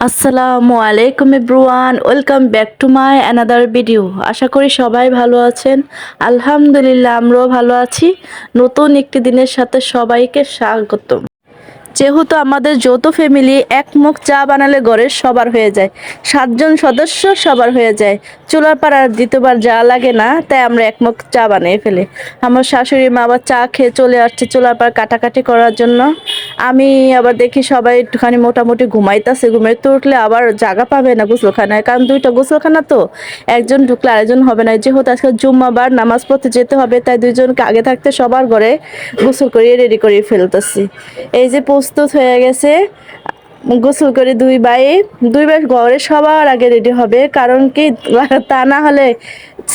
আসসালামু আলাইকুম everyone, welcome back to my another video. আশা করি সবাই ভালো আছেন। আলহামদুলিল্লাহ, আমরাও ভালো আছি। নতুন একটি দিনের সাথে সবাইকে স্বাগতম। যেহেতু আমাদের যৌথ ফ্যামিলি এক মুখ চা বানালে ঘরের সবার হয়ে যায়, সাতজন সদস্য সবার হয়ে যায়। চুলার পাড়ার দ্বিতীয়বার যা লাগে না, তাই আমরা এক মুখ চা বানিয়ে ফেলি। আমার শাশুড়ি মা আবার চা খেয়ে চলে আসছে চুলার পাড় কাটাকাটি করার জন্য। আমি আবার দেখি সবাই একটুখানি মোটামুটি ঘুমাইতেছে, ঘুমাইতে উঠলে আবার জায়গা পাবে না গোসলখানায়, কারণ দুইটা গোসলখানা তো, একজন ঢুকলে আরেকজন হবে না। যেহেতু আজকে জুম্মাবার, নামাজ পড়তে যেতে হবে, তাই দুইজনকে আগে থাকতে সবার ঘরে গোসল করিয়ে রেডি করিয়ে ফেলতেছি। এই যে প্রস্তুত হয়ে গেছে। গোসল করে দুই ভাই। দুই ভাই ঘরে সবার আগে রেডি হবে। কারণ কি, তা না হলে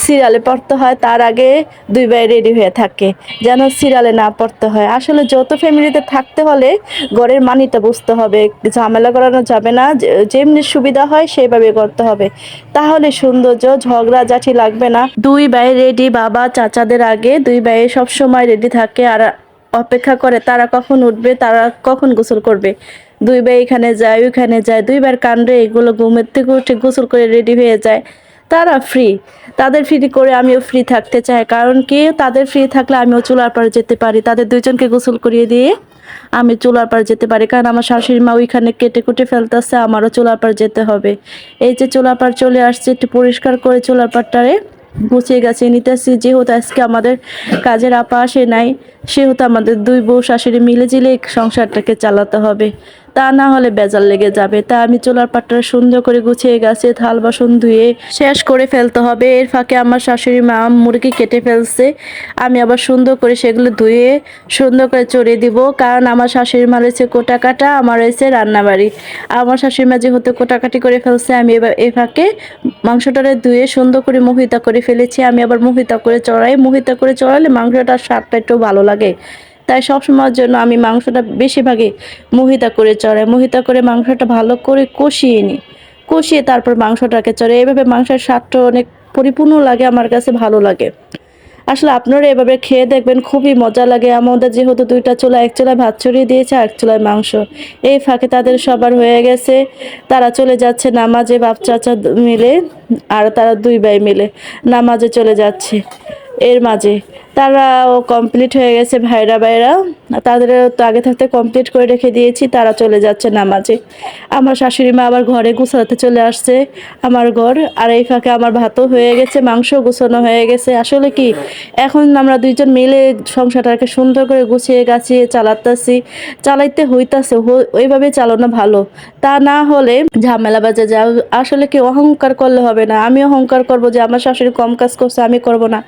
সিরিয়ালে পড়তে হয়, তার আগে দুই ভাই রেডি হয়ে থাকে, যেন সিরিয়ালে না পড়তে হয়। আসলে যত ফ্যামিলিতে থাকতে হলে ঘরের মানিটা বুঝতে হবে। ঝামেলা করানো যাবে না। যেমনি সুবিধা হয়, সেইভাবে করতে হবে। তাহলে সৌন্দর্য, ঝগড়া, জাঠি লাগবে না। দুই ভাই রেডি বাবা, চাচাদের আগে। দুই ভাই সব সময় রেডি থাকে। আর অপেক্ষা করে, তারা কখন উঠবে, তারা কখন গোসল করবে? দুইবার এখানে যায়, ওইখানে যায়, দুইবার কাণ্ডে এগুলো ঘুমের থেকে উঠে গোসল করে রেডি হয়ে যায়। তারা ফ্রি তাদের ফ্রি করে আমিও ফ্রি থাকতে চাই, কারণ কি? তাদের ফ্রি থাকলে আমিও চুলার পাড়ে যেতে পারি। তাদের দুইজনকে গোসল করিয়ে দিয়ে আমি চুলার পাড়ে যেতে পারি, কারণ আমার শাশুড়ি মা ওইখানে কেটে কুটে ফেলতেছে, আমারও চুলার পাড় যেতে হবে। এই যে চুলার পাড় চলে আসছে, একটু পরিষ্কার করে চুলার পাড়টারে গুছিয়ে গেছে নিতেছি যেহেতু আজকে আমাদের কাজের আপা আসে নাই, সেহেতু আমাদের দুই বউ শাশুড়ি মিলে জিলে সংসারটাকে চালাতে হবে। তা না হলে বেজাল লেগে যাবে। তা আমি চুলার পাটটা সুন্দর করে গুছিয়ে গেছে থাল বাসন ধুয়ে শেষ করে ফেলতে হবে। এর ফাঁকে আমার শাশুড়ি মা মুরগি কেটে ফেলছে। আমি আবার সুন্দর করে সেগুলো ধুয়ে সুন্দর করে চড়িয়ে দিব। কারণ আমার শাশুড়ি মা রয়েছে কোটা কাটা আমার রয়েছে রান্নাবাড়ি। আমার শাশুড়ি মা যেহেতু কোটাকাটি করে ফেলছে, আমি এবার এ ফাঁকে মাংসটারে ধুয়ে সুন্দর করে মোহিতা করে ফেলেছি। আমি আবার মোহিতা করে চড়াই। মোহিতা করে চড়ালে মাংসটার স্বাদটা একটু ভালো লাগে। তাই সবসময়ের জন্য আমি মাংসটা বেশিরভাগই মোহিতা করে চড়াই। মোহিতা করে মাংসটা ভালো করে কষিয়ে নিই। কষিয়ে তারপর মাংসটাকে চড়ে এভাবে মাংসের স্বাদটা অনেক পরিপূর্ণ লাগে, আমার কাছে ভালো লাগে। আসলে আপনারা এভাবে খেয়ে দেখবেন, খুবই মজা লাগে। আমাদের যেহেতু দুইটা চুলা এক চুলায় ভাত ছড়িয়ে দিয়েছে এক চুলায় মাংস। এই ফাঁকে তাদের সবার হয়ে গেছে। তারা চলে যাচ্ছে নামাজে বাপ, চাচা মিলে, আর তারা দুই ভাই মিলে নামাজে চলে যাচ্ছে। এর মাঝে তারাও কমপ্লিট হয়ে গেছে ভাইরা ভাইরা। তাদেরও তো আগে থাকতে কমপ্লিট করে রেখে দিয়েছি, তারা চলে যাচ্ছে নামাজে। আমার শাশুড়ি মা আবার ঘরে গুছাতে চলে আসছে আমার ঘর, আর এই ফাঁকে আমার ভাতও হয়ে গেছে মাংস গুছানো হয়ে গেছে। আসলে কি, এখন আমরা দুইজন মিলে সংসারটাকে সুন্দর করে গুছিয়ে গাছিয়ে চালাতেছি, চালাইতে হইতাছে ওইভাবে চালানো ভালো। তা না হলে ঝামেলা বাজে যা, আসলে কি অহংকার করলে হবে না। আমি অহংকার করব যে আমার শাশুড়ি কম কাজ করছে, আমি করব না।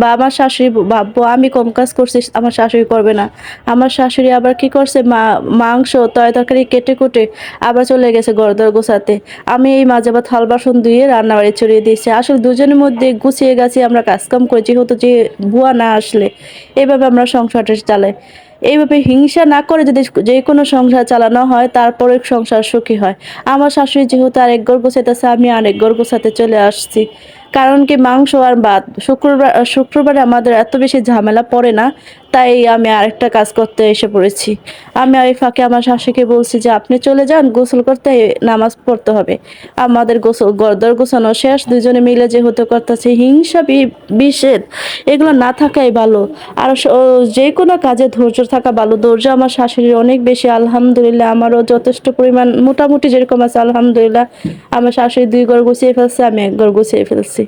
বা আমার শাশুড়ি, ভাববো, আমি কম কাজ করছি, আমার শাশুড়ি করবে না। আমার শাশুড়ি আবার কি করছে? মা, মাংস, তয় তরকারি কেটে কুটে আবার চলে গেছে গরদর গোছাতে। আমি এই মাঝে বা থাল বাসন ধুয়ে রান্নাবাড়ি ছড়িয়ে দিয়েছি। আসলে দুজনের মধ্যে গুছিয়ে গেছি আমরা কাজকাম করি, যেহেতু যে বুয়া না আসলে, এভাবে আমরা সংসারটা চালাই। এইভাবে হিংসা না করে যদি যে কোনো সংসার চালানো হয় তারপরে সংসার সুখী হয়। আমার শাশুড়ি যেহেতু আরেক গর গোছাইতেছে, আমি আরেক গর গোছাতে চলে আসছি। কারণ কি মাংস আর বাদ শুক্রবার, শুক্রবারে আমাদের এত বেশি ঝামেলা পড়ে না। তাই আমি আরেকটা কাজ করতে এসে পড়েছি। আমি এই ফাঁকে আমার শাশুকে বলছি যে, আপনি চলে যান, গোসল করতে নামাজ পড়তে হবে। আমাদের গোসল, গরদর গোছানো শেষ, দুজনে মিলে যে হতে করতেছে হিংসা বিষেদ, এগুলো না থাকাই ভালো। আর যে কোনো কাজে ধৈর্য থাকা ভালো। ধৈর্য আমার শাশুড়ির অনেক বেশি, আলহামদুলিল্লাহ, আমারও যথেষ্ট পরিমাণ, মোটামুটি যেরকম আছে, আলহামদুলিল্লাহ। আমার শাশুড়ি দুই ঘর গুছিয়ে ফেলছে, আমি এক ঘর গুছিয়ে ফেলছি।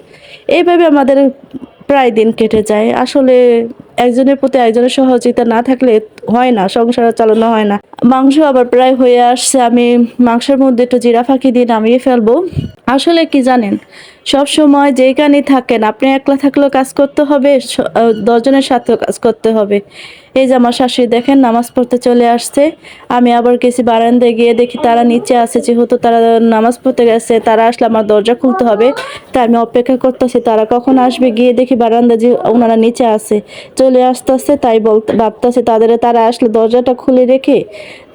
এইভাবে আমাদের প্রায় দিন কেটে যায়। আসলে একজনের প্রতি একজনের সহযোগিতা না থাকলে হয় না, সংসার চালানো হয় না। মাংস আবার প্রায় হয়ে আসছে, আমি মাংসের মধ্যে একটু জিরা ফাঁকি দিয়ে নামিয়ে ফেলব। আসলে কি জানেন সব সময় যেইখানেই থাকেন, আপনি একলা থাকলেও কাজ করতে হবে দশজনের সাথেও কাজ করতে হবে। এই যে আমার শাশুড়ি দেখেন, নামাজ পড়তে চলে আসছে। আমি আবার গেছি বারান্দায় গিয়ে দেখি তারা নিচে আছে। যেহেতু তারা নামাজ পড়তে গেছে, তারা আসলে আমার দরজা খুলতে হবে। তাই আমি অপেক্ষা করতেছি, তারা কখন আসবে? গিয়ে দেখি বারান্দা যে ওনারা নিচে আছে। চলে আসতেছে, তাই বলতে, ভাবতেছে তাদের, তারা আসলে দরজাটা খুলে রেখে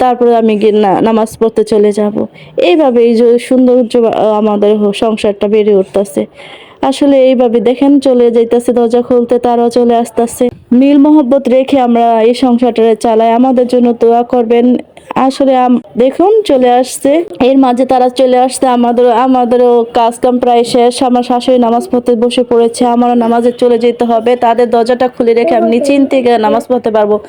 তারপরে আমি গিয়ে নামাজ পড়তে চলে যাব। এইভাবে এই যে সৌন্দর্য আমাদের সংসারটা বেড়ে উঠতেছে। আসলে এইভাবে দেখেন, চলে যাইতেছে, দরজা খুলতে, তারাও চলে আসতেছে। মিল মোহব্বত রেখে আমরা এই সংসারটা চালাই। আমাদের জন্য দোয়া করবেন। আসলে আম- দেখুন, চলে আসছে। এর মাঝে তারা চলে আসছে। আমাদের আমাদেরও কাজ কাম প্রায় শেষ। আমার শাশুড়ি নামাজ পড়তে বসে পড়েছে। আমারও নামাজে চলে যেতে হবে। তাদের দরজাটা খুলে রেখে আমি নিচিন্তে গিয়ে নামাজ পড়তে পারব।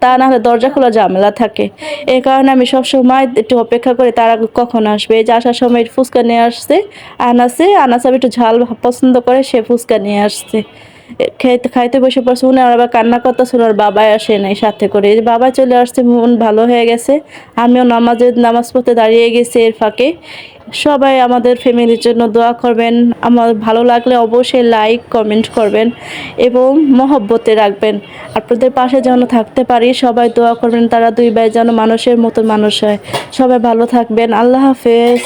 তা না হলে দরজা খোলা ঝামেলা থাকে। এই কারণে আমি সব সময় একটু অপেক্ষা করে, তারা কখন আসবে? যে আসার সময় ফুচকা নিয়ে আসছে আনাসে আনাস আবার একটু ঝাল পছন্দ করে, সে ফুচকা নিয়ে আসছে। খেতে, খাইতে বসে পড়ছে উনি আর আবার কান্না করতেছে ওনার বাবাই আসে নাই সাথে করে। বাবা চলে আসছে, মন ভালো হয়ে গেছে। আমিও নামাজের নামাজ পড়তে দাঁড়িয়ে গেছি এর ফাঁকে। সবাই আমাদের ফ্যামিলির জন্য দোয়া করবেন। আমার ভালো লাগলে অবশ্যই লাইক, কমেন্ট করবেন এবং মহব্বতে রাখবেন। আপনাদের পাশে যেন থাকতে পারি, সবাই দোয়া করবেন, তারা দুই ভাই যেন মানুষের মতো মানুষ হয়। সবাই ভালো থাকবেন। আল্লাহ হাফেজ।